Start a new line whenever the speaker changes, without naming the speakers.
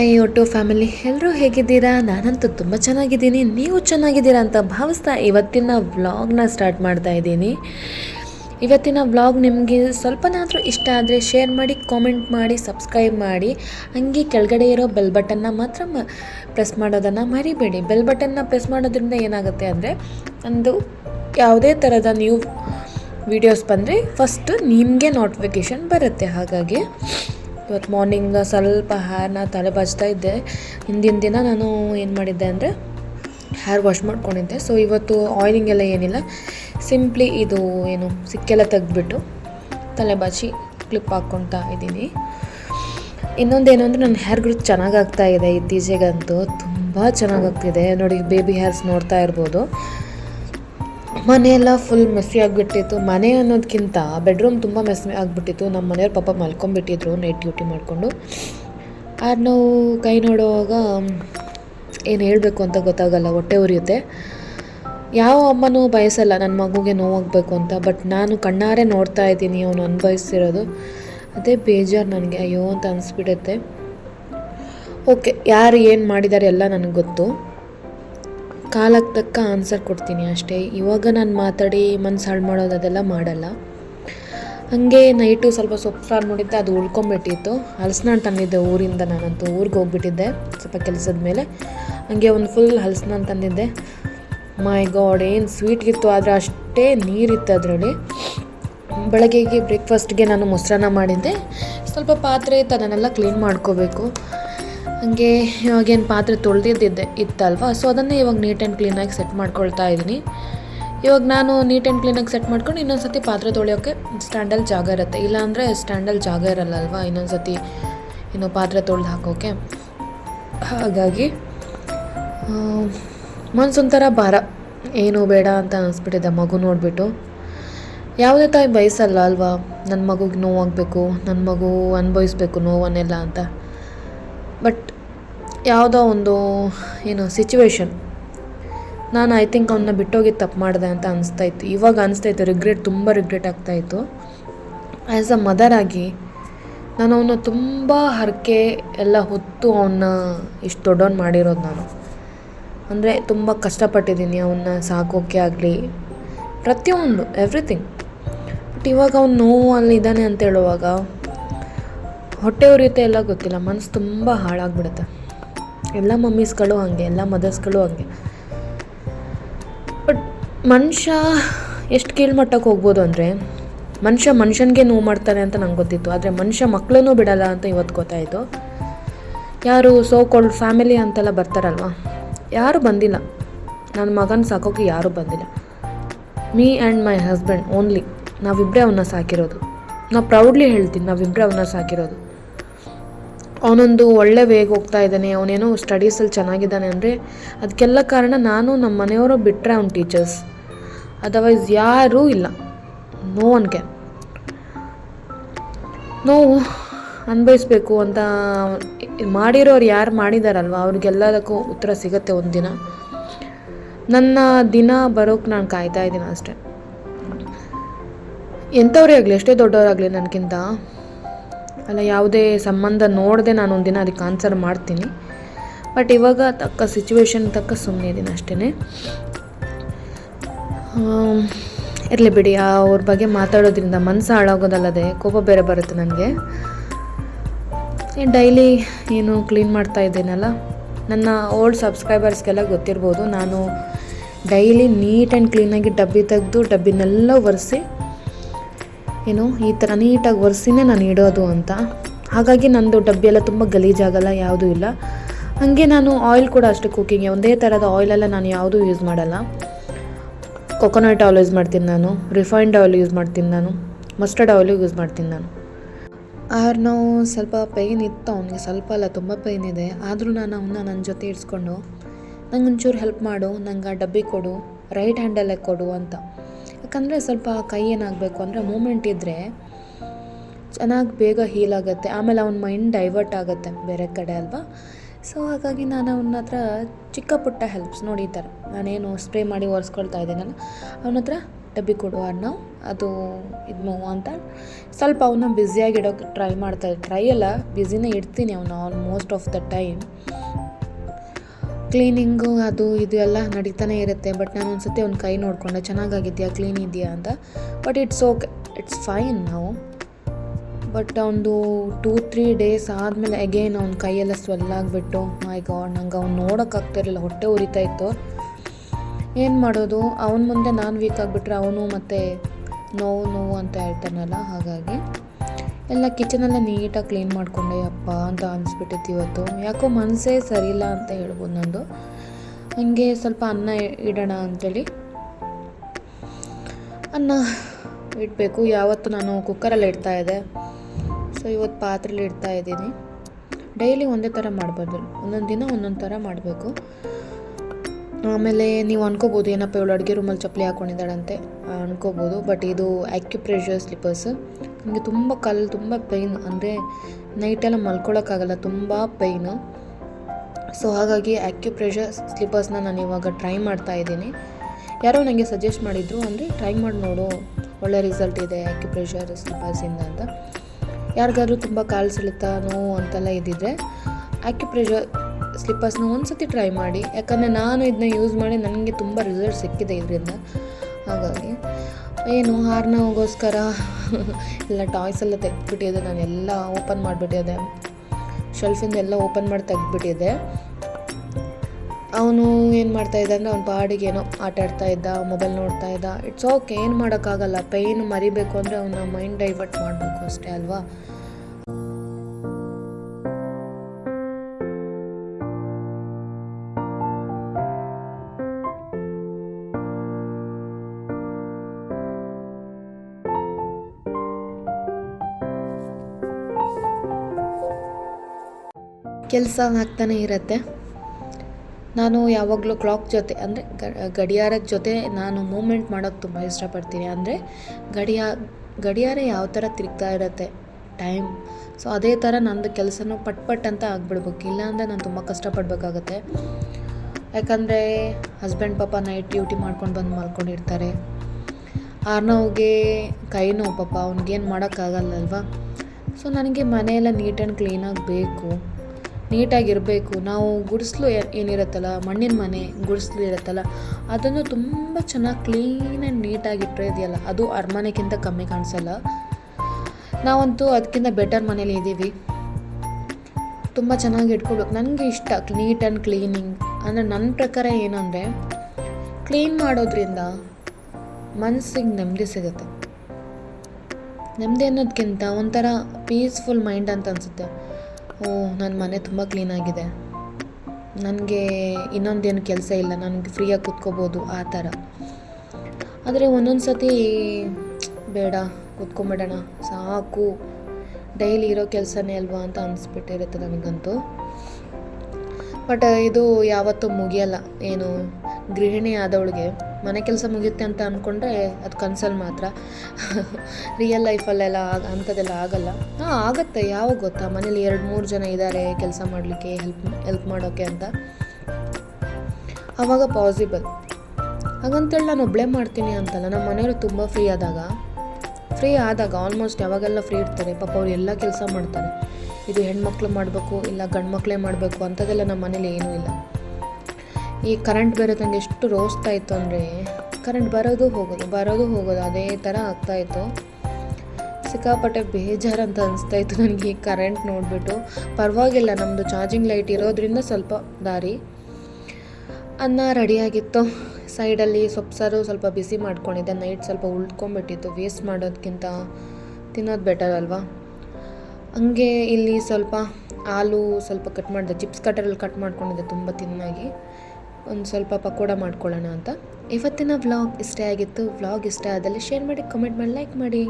ಮೈ ಒಟ್ಟು ಫ್ಯಾಮಿಲಿ ಎಲ್ಲರೂ ಹೇಗಿದ್ದೀರಾ? ನಾನಂತೂ ತುಂಬ ಚೆನ್ನಾಗಿದ್ದೀನಿ. ನೀವು ಚೆನ್ನಾಗಿದ್ದೀರಾ ಅಂತ ಭಾವಿಸ್ತಾ ಇವತ್ತಿನ ವ್ಲಾಗ್ನ ಸ್ಟಾರ್ಟ್ ಮಾಡ್ತಾ ಇದ್ದೀನಿ. ಇವತ್ತಿನ ವ್ಲಾಗ್ ನಿಮಗೆ ಸ್ವಲ್ಪನಾದರೂ ಇಷ್ಟ ಆದರೆ ಶೇರ್ ಮಾಡಿ ಕಾಮೆಂಟ್ ಮಾಡಿ ಸಬ್ಸ್ಕ್ರೈಬ್ ಮಾಡಿ. ಹಂಗೆ ಕೆಳಗಡೆ ಇರೋ ಬೆಲ್ ಬಟನ್ನ ಮಾತ್ರ ಮ ಪ್ರೆಸ್ ಮಾಡೋದನ್ನು ಮರಿಬೇಡಿ. ಬೆಲ್ ಬಟನ್ನ ಪ್ರೆಸ್ ಮಾಡೋದ್ರಿಂದ ಏನಾಗುತ್ತೆ ಅಂದರೆ, ಒಂದು ಯಾವುದೇ ಥರದ ನ್ಯೂ ವಿಡಿಯೋಸ್ ಬಂದರೆ ಫಸ್ಟ್ ನಿಮಗೆ ನೋಟಿಫಿಕೇಷನ್ ಬರುತ್ತೆ. ಹಾಗಾಗಿ ಇವತ್ತು ಮಾರ್ನಿಂಗ್ ಸ್ವಲ್ಪ ಹೇರ್ನ ತಲೆ ಬಾಚ್ತಾ ಇದ್ದೆ. ಹಿಂದಿನ ದಿನ ನಾನು ಏನು ಮಾಡಿದ್ದೆ ಅಂದರೆ ಹೇರ್ ವಾಶ್ ಮಾಡ್ಕೊಂಡಿದ್ದೆ. ಸೊ ಇವತ್ತು ಆಯಿಲಿಂಗ್ ಎಲ್ಲ ಏನಿಲ್ಲ. ಸಿಂಪ್ಲಿ ಇದು ಏನು, ಸಿಕ್ಕೆಲ್ಲ ತೆಗೆದ್ಬಿಟ್ಟು ತಲೆ ಬಾಚಿ ಕ್ಲಿಪ್ ಹಾಕ್ಕೊತಾ ಇದ್ದೀನಿ. ಇನ್ನೊಂದೇನು ಅಂದರೆ ನನ್ನ ಹೇರ್ ಗ್ರೋತ್ ಚೆನ್ನಾಗಾಗ್ತಾ ಇದೆ ಇತ್ತೀಚೆಗಂತೂ. ತುಂಬ ಚೆನ್ನಾಗಾಗ್ತಿದೆ ನೋಡಿ ಬೇಬಿ ಹೇರ್ಸ್ ನೋಡ್ತಾ ಇರ್ಬೋದು. ಮನೆಯೆಲ್ಲ ಫುಲ್ ಮೆಸ್ಸಿ ಆಗಿಬಿಟ್ಟಿತ್ತು. ಮನೆ ಅನ್ನೋದಕ್ಕಿಂತ ಬೆಡ್ರೂಮ್ ತುಂಬ ಮೆಸ್ಸಿ ಆಗಿಬಿಟ್ಟಿತ್ತು. ನಮ್ಮ ಮನೆಯವ್ರು ಪಾಪ ಮಲ್ಕೊಂಡ್ಬಿಟ್ಟಿದ್ರು ನೈಟ್ ಡ್ಯೂಟಿ ಮಾಡಿಕೊಂಡು. ಆದ್ರೆ ನಾವು ಕೈ ನೋಡುವಾಗ ಏನು ಹೇಳಬೇಕು ಅಂತ ಗೊತ್ತಾಗಲ್ಲ, ಹೊಟ್ಟೆ ಉರಿಯುತ್ತೆ. ಯಾವ ಅಮ್ಮನೂ ಬಯಸಲ್ಲ ನನ್ನ ಮಗುಗೆ ನೋವಾಗಬೇಕು ಅಂತ ಬಟ್ ನಾನು ಕಣ್ಣಾರೆ ನೋಡ್ತಾ ಇದ್ದೀನಿ ಅವನು ಅನುಭವಿಸ್ತಿರೋದು ಅದೇ ಬೇಜಾರು ನನಗೆ, ಅಯ್ಯೋ ಅಂತ ಅನಿಸ್ಬಿಡುತ್ತೆ. ಓಕೆ ಯಾರು ಏನು ಮಾಡಿದ್ದಾರೆ ಎಲ್ಲ ನನಗೆ ಗೊತ್ತು. ಕಾಲಕ್ಕೆ ತಕ್ಕ ಆನ್ಸರ್ ಕೊಡ್ತೀನಿ ಅಷ್ಟೇ. ಇವಾಗ ನಾನು ಮಾತಾಡಿ ಮನ್ಸು ಹಾಳು ಮಾಡೋದು ಅದೆಲ್ಲ ಮಾಡಲ್ಲ. ಹಾಗೆ ನೈಟು ಸ್ವಲ್ಪ ಸೊಪ್ಪು ಸಾರು ಮಾಡಿದ್ದೆ ಅದು ಉಳ್ಕೊಂಬಿಟ್ಟಿತ್ತು. ಹಲಸಿನ ತಂದಿದ್ದೆ ಊರಿಂದ ನಾನಂತೂ ಊರಿಗೆ ಹೋಗ್ಬಿಟ್ಟಿದ್ದೆ ಸ್ವಲ್ಪ ಕೆಲಸದ ಮೇಲೆ. ಹಾಗೆ ಒಂದು ಫುಲ್ ಹಲಸಿನ ತಂದಿದ್ದೆ. ಮೈ ಗಾಡ್ ಏನು ಸ್ವೀಟ್ಗಿತ್ತು ಆದರೆ ಅಷ್ಟೇ ನೀರಿತ್ತು ಅದರಲ್ಲಿ. ಬೆಳಗ್ಗೆಗೆ ಬ್ರೇಕ್ಫಾಸ್ಟ್ಗೆ ನಾನು ಮೊಸರನ್ನ ಮಾಡಿದ್ದೆ. ಸ್ವಲ್ಪ ಪಾತ್ರೆ ಇತ್ತು ಅದನ್ನೆಲ್ಲ ಕ್ಲೀನ್ ಮಾಡ್ಕೋಬೇಕು. ಹಾಗೆ ಇವಾಗೇನು ಪಾತ್ರೆ ತೊಳೆದಿದ್ದಿದ್ದೆ ಇತ್ತಲ್ವ? ಸೊ ಅದನ್ನೇ ಇವಾಗ ನೀಟ್ ಆ್ಯಂಡ್ ಕ್ಲೀನಾಗಿ ಸೆಟ್ ಮಾಡ್ಕೊಳ್ತಾ ಇದ್ದೀನಿ ಇವಾಗ ನಾನು ನೀಟ್ ಆ್ಯಂಡ್ ಕ್ಲೀನಾಗಿ ಸೆಟ್ ಮಾಡ್ಕೊಂಡು ಇನ್ನೊಂದು ಸತಿ ಪಾತ್ರೆ ತೊಳೆಯೋಕ್ಕೆ ಸ್ಟ್ಯಾಂಡಲ್ಲಿ ಜಾಗ ಇರುತ್ತೆ. ಇಲ್ಲಾಂದರೆ ಸ್ಟ್ಯಾಂಡಲ್ಲಿ ಜಾಗ ಇರಲ್ಲ ಇನ್ನೊಂದು ಸತಿ ಇನ್ನು ಪಾತ್ರೆ ತೊಳೆದು ಹಾಕೋಕ್ಕೆ ಹಾಗಾಗಿ ಮನ್ಸೊಂಥರ ಭಾರ. ಏನು ಬೇಡ ಅಂತ ಅನಿಸ್ಬಿಟ್ಟಿದೆ ಮಗು ನೋಡಿಬಿಟ್ಟು. ಯಾವುದೇ ತಾಯಿ ಬಯಸಲ್ಲ ಅಲ್ವಾ? ನನ್ನ ಮಗುಗೆ ನೋವಾಗಬೇಕು ನನ್ನ ಮಗು ಅನುಭವಿಸ್ಬೇಕು ನೋವನ್ನೆಲ್ಲ ಅಂತ. ಬಟ್ ಯಾವುದೋ ಒಂದು, ಏನು ಸಿಚುವೇಶನ್ ನಾನು ಐ ಥಿಂಕ್ ಅವನ್ನ ಬಿಟ್ಟೋಗಿ ತಪ್ಪು ಮಾಡಿದೆ ಅಂತ ಅನಿಸ್ತಾ ಇತ್ತು. ಇವಾಗ ಅನಿಸ್ತಾ ಇತ್ತು ರಿಗ್ರೆಟ್ ತುಂಬ ರಿಗ್ರೆಟ್ ಆಗ್ತಾಯಿತ್ತು ಆ್ಯಸ್ ಅ ಮದರ್ ಆಗಿ, ನಾನು ಅವನ್ನ ತುಂಬ ಹರಕೆ ಎಲ್ಲ ಹೊತ್ತು ಅವನ್ನ ಇಷ್ಟು ದೊಡ್ಡವನು ಮಾಡಿರೋದು ನಾನು. ಅಂದರೆ ತುಂಬ ಕಷ್ಟಪಟ್ಟಿದ್ದೀನಿ ಅವನ್ನ ಸಾಕೋಕೆ ಆಗಲಿ, ಪ್ರತಿಯೊಂದು ಎವ್ರಿಥಿಂಗ್ ಬಟ್ ಇವಾಗ ಅವ್ನು ನೋವು ಅಲ್ಲಿ ಇದ್ದಾನೆ ಅಂತ ಹೇಳುವಾಗ ಹೊಟ್ಟೆ ಉರಿಯುತ್ತೆ ಎಲ್ಲ ಗೊತ್ತಿಲ್ಲ, ಮನಸ್ಸು ತುಂಬ ಹಾಳಾಗ್ಬಿಡುತ್ತೆ. ಎಲ್ಲ ಮಮ್ಮೀಸ್ಗಳು ಹಾಗೆ, ಎಲ್ಲ ಮದರ್ಸ್ಗಳು ಹಾಗೆ. ಬಟ್ ಮನುಷ್ಯ ಎಷ್ಟು ಕೀಳ್ಮಟ್ಟಕ್ಕೆ ಹೋಗ್ಬೋದು ಅಂದರೆ, ಮನುಷ್ಯ ಮನುಷ್ಯನಿಗೆ ನೋವು ಮಾಡ್ತಾನೆ ಅಂತ ನಂಗೆ ಗೊತ್ತಿತ್ತು. ಆದರೆ ಮನುಷ್ಯ ಮಕ್ಕಳನ್ನೂ ಬಿಡಲ್ಲ ಅಂತ ಇವತ್ತು ಗೊತ್ತಾಯಿತು ಯಾರು ಸೋ ಫ್ಯಾಮಿಲಿ ಅಂತೆಲ್ಲ ಬರ್ತಾರಲ್ವ? ಯಾರೂ ಬಂದಿಲ್ಲ. ನನ್ನ ಮಗನ ಸಾಕೋಕೆ ಯಾರೂ ಬಂದಿಲ್ಲ. Me and my husband only ನಾವಿಬ್ಬರೇ ಅವನ್ನ ಸಾಕಿರೋದು. ನಾವು ಪ್ರೌಡ್ಲಿ ಹೇಳ್ತೀನಿ ನಾವಿಬ್ಬರೇ ಅವನ್ನ ಸಾಕಿರೋದು. ಅವನೊಂದು ಒಳ್ಳೆ ವೇಗ ಹೋಗ್ತಾ ಇದ್ದಾನೆ, ಅವನೇನೋ ಸ್ಟಡೀಸಲ್ಲಿ ಚೆನ್ನಾಗಿದ್ದಾನೆ ಅಂದರೆ ಅದಕ್ಕೆಲ್ಲ ಕಾರಣ ನಾನು ನಮ್ಮ ಮನೆಯವರು ಬಿಟ್ಟರೆ ಅವ್ನ ಟೀಚರ್ಸ್ ಅದರ್ವೈಸ್ ಯಾರೂ ಇಲ್ಲ. ನೋ ಒನ್ ಕ್ಯಾನ್ ನೋವು ಅನ್ಭವಿಸ್ಬೇಕು ಅಂತ ಮಾಡಿರೋರು ಯಾರು ಮಾಡಿದಾರಲ್ವ? ಅವ್ರಿಗೆಲ್ಲದಕ್ಕೂ ಉತ್ತರ ಸಿಗತ್ತೆ ಒಂದಿನ. ನನ್ನ ದಿನ ಬರೋಕ್ಕೆ ನಾನು ಕಾಯ್ತಾ ಇದ್ದೀನಿ ಅಷ್ಟೆ. ಎಂಥವ್ರೇ ಆಗಲಿ, ಎಷ್ಟೇ ದೊಡ್ಡವರಾಗಲಿ ನನಗಿಂತ ಅಲ್ಲ, ಯಾವುದೇ ಸಂಬಂಧ ನೋಡದೆ ನಾನು ಒಂದಿನ ಅದಕ್ಕೆ ಆನ್ಸರ್ ಮಾಡ್ತೀನಿ. ಬಟ್ ಇವಾಗ ತಕ್ಕ ಸಿಚುವೇಶನ್ ತಕ್ಕ ಸುಮ್ಮನೆ ಇದ್ದೀನಿ ಅಷ್ಟೇ ಇರಲಿ ಬಿಡಿ ಅವ್ರ ಬಗ್ಗೆ ಮಾತಾಡೋದ್ರಿಂದ ಮನಸ್ಸು ಹಾಳಾಗೋದಲ್ಲದೆ ಕೋಪ ಬೇರೆ ಬರುತ್ತೆ ನನಗೆ. ಡೈಲಿ ಏನು ಕ್ಲೀನ್ ಮಾಡ್ತಾ ಇದ್ದೀನಲ್ಲ? ನನ್ನ ಓಲ್ಡ್ ಸಬ್ಸ್ಕ್ರೈಬರ್ಸ್ಗೆಲ್ಲ ಗೊತ್ತಿರ್ಬೋದು, ನಾನು ಡೈಲಿ ನೀಟ್ ಆ್ಯಂಡ್ ಕ್ಲೀನಾಗಿ ಡಬ್ಬಿ ತೆಗೆದು, ಡಬ್ಬಿನೆಲ್ಲ ಒರೆಸಿ ಏನು ಈ ಥರ ನೀಟಾಗಿ ಒರೆಸಿನೇ ನಾನು ಇಡೋದು ಅಂತ. ಹಾಗಾಗಿ ನಂದು ಡಬ್ಬಿ ಎಲ್ಲ ತುಂಬ ಗಲೀಜಾಗಲ್ಲ, ಯಾವುದೂ ಇಲ್ಲ. ಹಾಗೆ ನಾನು ಆಯಿಲ್ ಕೂಡ ಅಷ್ಟೇ ಕುಕ್ಕಿಂಗ್ಗೆ ಒಂದೇ ಥರದ ಆಯಿಲೆಲ್ಲ ನಾನು ಯಾವುದೂ ಯೂಸ್ ಮಾಡಲ್ಲ. ಕೊಕೊನಟ್ ಆಯಿಲ್ ಯೂಸ್ ಮಾಡ್ತೀನಿ ನಾನು. ರಿಫೈನ್ಡ್ ಆಯಿಲ್ ಯೂಸ್ ಮಾಡ್ತೀನಿ ನಾನು. ಮಸ್ಟರ್ಡ್ ಆಯಿಲು ಯೂಸ್ ಮಾಡ್ತೀನಿ ನಾನು. ಆರ್ ನಾವು ಸ್ವಲ್ಪ ಪೈನ್ ಇತ್ತು ಅವನಿಗೆ, ಸ್ವಲ್ಪ ಅಲ್ಲ, ತುಂಬ ಪೈನ್ ಇದೆ. ಆದರೂ ನಾನು ಅವನ್ನ ನನ್ನ ಜೊತೆ ಇಡ್ಸ್ಕೊಂಡು ನಂಗೆ ಒಂಚೂರು ಹೆಲ್ಪ್ ಮಾಡು, ನಂಗೆ ಆ ಡಬ್ಬಿ ಕೊಡು ರೈಟ್ ಹ್ಯಾಂಡಲ್ಲೇ ಕೊಡು ಅಂತ. ಯಾಕಂದರೆ ಸ್ವಲ್ಪ ಕೈ ಏನಾಗಬೇಕು ಅಂದರೆ ಮೂಮೆಂಟ್ ಇದ್ದರೆ ಚೆನ್ನಾಗಿ ಬೇಗ ಹೀಲ್ ಆಗುತ್ತೆ. ಆಮೇಲೆ ಅವನ ಮೈಂಡ್ ಡೈವರ್ಟ್ ಆಗುತ್ತೆ ಬೇರೆ ಕಡೆ ಅಲ್ವಾ? ಸೊ ಹಾಗಾಗಿ ನಾನು ಅವನ ಹತ್ರ ಚಿಕ್ಕ ಪುಟ್ಟ ಹೆಲ್ಪ್ಸ್ ನೋಡಿ ಈ ಥರ. ನಾನೇನು ಸ್ಪ್ರೇ ಮಾಡಿ ಒರೆಸ್ಕೊಳ್ತಾ ಇದ್ದೀನಲ್ಲ, ಅವನ ಹತ್ರ ಡಬ್ಬಿ ಕೊಡುವ ನಾವು ಅದು ಇದು ನೋವು ಅಂತ. ಸ್ವಲ್ಪ ಅವನ್ನ ಬ್ಯುಸಿಯಾಗಿ ಇಡೋಕೆ ಟ್ರೈ ಮಾಡ್ತಾ ಟ್ರೈ ಅಲ್ಲ ಬ್ಯುಸಿನೇ ಇಡ್ತೀನಿ ಅವನು almost of the time cleaning ಅದು ಇದು ಎಲ್ಲ ನಡೀತಾನೆ ಇರುತ್ತೆ, ಬಟ್ ನಾನು ಒಂದ್ಸತಿ ಅವ್ನ ಕೈ ನೋಡಿಕೊಂಡೆ, ಚೆನ್ನಾಗಾಗಿದೆಯಾ? ಕ್ಲೀನ್ ಇದೆಯಾ? ಅಂತ. But it's okay it's fine ನಾವು ಬಟ್ ಒಂದು ಟೂ ತ್ರೀ ಡೇಸ್ ಆದಮೇಲೆ ಅಗೇನ್ ಅವ್ನ ಕೈಯೆಲ್ಲ ಸ್ವೆಲ್ ಆಗಿಬಿಟ್ಟು ಮೈ ಗಾಡ್ ನಂಗೆ ಅವ್ನು ನೋಡೋಕ್ಕಾಗ್ತಿರಲಿಲ್ಲ ಹೊಟ್ಟೆ ಉರಿತಾ ಇತ್ತು. ಏನು ಮಾಡೋದು? ಅವನ ಮುಂದೆ ನಾನು ವೀಕ್ ಆಗಿಬಿಟ್ರೆ ಅವನು ಮತ್ತೆ ನೋವು ನೋವು ಅಂತ ಹೇಳ್ತಾನಲ್ಲ, ಹಾಗಾಗಿ. ಎಲ್ಲ ಕಿಚನೆಲ್ಲ ನೀಟಾಗಿ ಕ್ಲೀನ್ ಮಾಡಿಕೊಂಡೆ, ಅಪ್ಪ ಅಂತ ಅನಿಸ್ಬಿಟ್ಟಿತ್ತು ಇವತ್ತು. ಯಾಕೋ ಮನಸ್ಸೇ ಸರಿಯಿಲ್ಲ ಅಂತ ಹೇಳ್ಬೋದು ನಂದು. ಹಂಗೆ ಸ್ವಲ್ಪ ಅನ್ನ ಇಡೋಣ ಅಂಥೇಳಿ ಅನ್ನ ಇಡಬೇಕು. ಯಾವತ್ತು ನಾನು ಕುಕ್ಕರಲ್ಲಿ ಇಡ್ತಾ ಇದ್ದೆ. ಸೊ ಇವತ್ತು ಪಾತ್ರೆಲಿ ಇಡ್ತಾ ಇದ್ದೀನಿ. ಡೈಲಿ ಒಂದೇ ಥರ ಮಾಡ್ಬೋದು. ಒಂದೊಂದು ದಿನ ಒಂದೊಂದು ಥರ ಮಾಡಬೇಕು. ಆಮೇಲೆ ನೀವು ಅನ್ಕೋಬೋದು, ಏನಪ್ಪ ಇವಳು ಅಡುಗೆ ರೂಮಲ್ಲಿ ಚಪ್ಪಲಿ ಹಾಕ್ಕೊಂಡಿದ್ದಾಳಂತೆ ಅನ್ಕೋಬೋದು ಬಟ್ ಇದು ಆ್ಯಕ್ಯುಪ್ರೆಷರ್ ಸ್ಲಿಪ್ಪರ್ಸ್ ನನಗೆ ತುಂಬ ಕಲ್ಲು ತುಂಬ ಪೈನ್ ಅಂದರೆ ನೈಟೆಲ್ಲ ಮಲ್ಕೊಳ್ಳೋಕ್ಕಾಗಲ್ಲ ತುಂಬ ಪೈನು ಸೊ ಹಾಗಾಗಿ ಆ್ಯಕ್ಯುಪ್ರೆಷರ್ ಸ್ಲಿಪ್ಪರ್ಸ್ನ ನಾನು ಇವಾಗ ಟ್ರೈ ಮಾಡ್ತಾ ಇದ್ದೀನಿ. ಯಾರೋ ನನಗೆ ಸಜೆಸ್ಟ್ ಮಾಡಿದರು, ಅಂದರೆ ಟ್ರೈ ಮಾಡಿ ನೋಡು. ಒಳ್ಳೆ ರಿಸಲ್ಟ್ ಇದೆ ಆ್ಯಕ್ಯುಪ್ರೆಷರ್ ಸ್ಲಿಪ್ಪರ್ಸಿಂದ ಅಂತ. ಯಾರಿಗಾದ್ರೂ ತುಂಬ ಕಾಲು ಸೆಳೆತ ನೋವು ಅಂತೆಲ್ಲ ಇದ್ದಿದ್ರೆ ಆ್ಯಕ್ಯುಪ್ರೆಷರ್ ಸ್ಲಿಪ್ಪರ್ಸ್ನ ಒಂದು ಸತಿ ಟ್ರೈ ಮಾಡಿ. ಯಾಕಂದರೆ ನಾನು ಇದನ್ನ ಯೂಸ್ ಮಾಡಿ ನನಗೆ ತುಂಬ ರಿಸಲ್ಟ್ ಸಿಕ್ಕಿದೆ ಇದರಿಂದ. ಹಾಗಾಗಿ, ಏನು ಹಾರ್ನಗೋಸ್ಕರ ಎಲ್ಲ ಟಾಯ್ಸ್ ಎಲ್ಲ ತೆಗೆದ್ಬಿಟ್ಟಿದೆ. ನಾನು ಎಲ್ಲ ಓಪನ್ ಮಾಡಿಬಿಟ್ಟಿದೆ. ಶೆಲ್ಫಿಂದ ಎಲ್ಲ ಓಪನ್ ಮಾಡಿ ತೆಗೆದುಬಿಟ್ಟಿದೆ. ಅವನು ಏನು ಮಾಡ್ತಾ ಇದ್ದ ಅಂದರೆ ಅವ್ನ ಪಾಡಿಗೆ ಏನೋ ಆಟ ಆಡ್ತಾ ಇದ್ದ ಮೊಬೈಲ್ ನೋಡ್ತಾ ಇದ್ದ. ಇಟ್ಸ್ ಓಕೆ ಏನು ಮಾಡೋಕ್ಕಾಗಲ್ಲ. ಪೈನ್ ಮರಿಬೇಕು ಅಂದರೆ ಅವನ ಮೈಂಡ್ ಡೈವರ್ಟ್ ಮಾಡಬೇಕು ಅಷ್ಟೇ ಅಲ್ವಾ? ಕೆಲಸ ಆಗ್ತಾನೆ ಇರುತ್ತೆ. ನಾನು ಯಾವಾಗಲೂ ಕ್ಲಾಕ್ ಜೊತೆ ಅಂದರೆ ಗಡಿಯಾರದ ಜೊತೆ ನಾನು ಮೂಮೆಂಟ್ ಮಾಡೋಕ್ಕೆ ತುಂಬ ಇಷ್ಟಪಡ್ತೀನಿ. ಅಂದರೆ ಗಡಿಯಾ, ಗಡಿಯಾರ ಯಾವ ಥರ ತಿರುಗ್ತಾ ಇರುತ್ತೆ ಟೈಮ್ ಸೊ ಅದೇ ಥರ ನಂದು ಕೆಲಸನೂ ಪಟ್ ಪಟ್ ಅಂತ ಆಗಿಬಿಡ್ಬೇಕು. ಇಲ್ಲಾಂದರೆ ನಾನು ತುಂಬ ಕಷ್ಟಪಡಬೇಕಾಗತ್ತೆ. ಯಾಕಂದರೆ ಹಸ್ಬೆಂಡ್ ಪಾಪ ನೈಟ್ ಡ್ಯೂಟಿ ಮಾಡ್ಕೊಂಡು ಬಂದು ಮಲ್ಕೊಂಡಿರ್ತಾರೆ. ಆರ್ನವ್ಗೆ ಕೈ ನೋವು ಪಾಪ ಅವ್ನಿಗೇನು ಮಾಡೋಕ್ಕಾಗಲ್ಲಲ್ವಾ? ಸೊ ನನಗೆ ಮನೆಯೆಲ್ಲ ನೀಟ್ ಆ್ಯಂಡ್ ಕ್ಲೀನಾಗಿ ಬೇಕು. ನೀಟಾಗಿರಬೇಕು. ನಾವು ಗುಡಿಸ್ಲು ಏನಿರುತ್ತಲ್ಲ, ಮಣ್ಣಿನ ಮನೆ ಗುಡಿಸ್ಲು ಇರುತ್ತಲ್ಲ, ಅದನ್ನು ತುಂಬ ಚೆನ್ನಾಗಿ ಕ್ಲೀನ್ ಆ್ಯಂಡ್ ನೀಟಾಗಿಟ್ಟರೆ ಇದೆಯಲ್ಲ, ಅದು ಅರಮನೆಗಿಂತ ಕಮ್ಮಿ ಕಾಣಿಸಲ್ಲ. ನಾವಂತೂ ಅದಕ್ಕಿಂತ ಬೆಟರ್ ಮನೇಲಿ ಇದ್ದೀವಿ. ತುಂಬ ಚೆನ್ನಾಗಿ ಇಟ್ಕೊಳ್ಬೇಕು ನನಗೆ ಇಷ್ಟ ನೀಟ್ ಆ್ಯಂಡ್ ಕ್ಲೀನಿಂಗ್ ಅಂದರೆ ನನ್ನ ಪ್ರಕಾರ ಏನಂದರೆ ಕ್ಲೀನ್ ಮಾಡೋದ್ರಿಂದ ಮನಸ್ಸಿಗೆ ನೆಮ್ಮದಿ ಸಿಗುತ್ತೆ. ನೆಮ್ಮದಿ ಅನ್ನೋದಕ್ಕಿಂತ ಒಂಥರ ಪೀಸ್ಫುಲ್ ಮೈಂಡ್ ಅಂತ ಅನಿಸುತ್ತೆ. ಓ ನನ್ನ ಮನೆ ತುಂಬ ಕ್ಲೀನಾಗಿದೆ ನನಗೆ ಇನ್ನೊಂದೇನು ಕೆಲಸ ಇಲ್ಲ. ನನಗೆ ಫ್ರೀಯಾಗಿ ಕೂತ್ಕೋಬೋದು ಆ ಥರ. ಆದರೆ ಒಂದೊಂದು ಸತಿ ಬೇಡ, ಕೂತ್ಕೊಂಬಿಡೋಣ. ಸಾಕು. ಡೈಲಿ ಇರೋ ಕೆಲಸನೇ ಅಲ್ವಾ ಅಂತ ಅನಿಸ್ಬಿಟ್ಟಿರುತ್ತೆ ನನಗಂತೂ. ಬಟ್ ಇದು ಯಾವತ್ತೂ ಮುಗಿಯಲ್ಲ. ಏನು ಗೃಹಿಣಿ ಆದವಳಿಗೆ ಮನೆ ಕೆಲಸ ಮುಗಿಯುತ್ತೆ ಅಂತ ಅಂದ್ಕೊಂಡ್ರೆ ಅದು ಕನ್ಸಲ್ಲಿ ಮಾತ್ರ. ರಿಯಲ್ ಲೈಫಲ್ಲೆಲ್ಲ ಆಗ, ಅಂಥದ್ದೆಲ್ಲ ಆಗಲ್ಲ. ಹಾಂ, ಆಗುತ್ತೆ. ಯಾವಾಗ ಗೊತ್ತಾ? ಮನೇಲಿ ಎರಡು, ಮೂರು ಜನ ಇದ್ದಾರೆ ಕೆಲಸ ಮಾಡಲಿಕ್ಕೆ ಹೆಲ್ಪ್ ಹೆಲ್ಪ್ ಮಾಡೋಕ್ಕೆ ಅಂತ. ಆವಾಗ ಪಾಸಿಬಲ್ ಹಾಗಂತೇಳಿ ನಾನು ಒಬ್ಬಳೇ ಮಾಡ್ತೀನಿ ಅಂತಲ್ಲ. ನಮ್ಮ ಮನೆಯವರು ತುಂಬ ಫ್ರೀ ಆದಾಗ ಫ್ರೀ ಆದಾಗ ಆಲ್ಮೋಸ್ಟ್ ಯಾವಾಗೆಲ್ಲ ಫ್ರೀ ಇರ್ತಾರೆ, ಪಾಪ ಅವ್ರು ಎಲ್ಲ ಕೆಲಸ ಮಾಡ್ತಾರೆ. ಇದು ಹೆಣ್ಮಕ್ಳು ಮಾಡಬೇಕು, ಇಲ್ಲ ಗಂಡು ಮಕ್ಕಳೇ ಮಾಡಬೇಕು ಅಂಥದ್ದೆಲ್ಲ ನಮ್ಮ ಮನೇಲಿ ಏನೂ ಇಲ್ಲ. ಈ ಕರೆಂಟ್ ಬೇರೆ ನಂಗೆ ಎಷ್ಟು ರೋಸ್ತಾ ಇತ್ತು ಅಂದರೆ ಕರೆಂಟ್ ಬರೋದು ಹೋಗೋದು ಬರೋದು ಹೋಗೋದು ಅದೇ ಥರ ಆಗ್ತಾಯಿತ್ತು ಸಿಕ್ಕಾಪಟ್ಟೆ ಬೇಜಾರು ಅಂತ ಅನಿಸ್ತಾ ಇತ್ತು ನನಗೆ ಈ ಕರೆಂಟ್ ನೋಡಿಬಿಟ್ಟು. ಪರವಾಗಿಲ್ಲ ನಮ್ಮದು ಚಾರ್ಜಿಂಗ್ ಲೈಟ್ ಇರೋದ್ರಿಂದ ಸ್ವಲ್ಪ ದಾರಿ. ಅನ್ನ ರೆಡಿಯಾಗಿತ್ತು ಸೈಡಲ್ಲಿ ಸೊಪ್ಪು ಸ್ವಲ್ಪ ಬಿಸಿ ಮಾಡ್ಕೊಂಡಿದ್ದೆ. ನೈಟ್ ಸ್ವಲ್ಪ ಉಳ್ಕೊಂಬಿಟ್ಟಿತ್ತು. ವೇಸ್ಟ್ ಮಾಡೋದಕ್ಕಿಂತ ತಿನ್ನೋದು ಬೆಟರ್ ಅಲ್ವಾ? ಹಂಗೆ ಇಲ್ಲಿ ಸ್ವಲ್ಪ ಆಲೂ ಸ್ವಲ್ಪ ಕಟ್ ಮಾಡಿದೆ. ಚಿಪ್ಸ್ ಕಟರಲ್ಲಿ ಕಟ್ ಮಾಡ್ಕೊಂಡಿದ್ದೆ ತುಂಬ ತಿನ್ನಾಗಿ ಒಂದು ಸ್ವಲ್ಪ ಪಕೋಡ ಮಾಡ್ಕೊಳ್ಳೋಣ ಅಂತ. ಇವತ್ತಿನ ವ್ಲಾಗ್ ಇಷ್ಟ ಆಗಿತ್ತು. ವ್ಲಾಗ್ ಇಷ್ಟ ಆದಲ್ಲಿ ಶೇರ್ ಮಾಡಿ ಕಮೆಂಟ್ ಮಾಡಿ ಲೈಕ್ ಮಾಡಿ.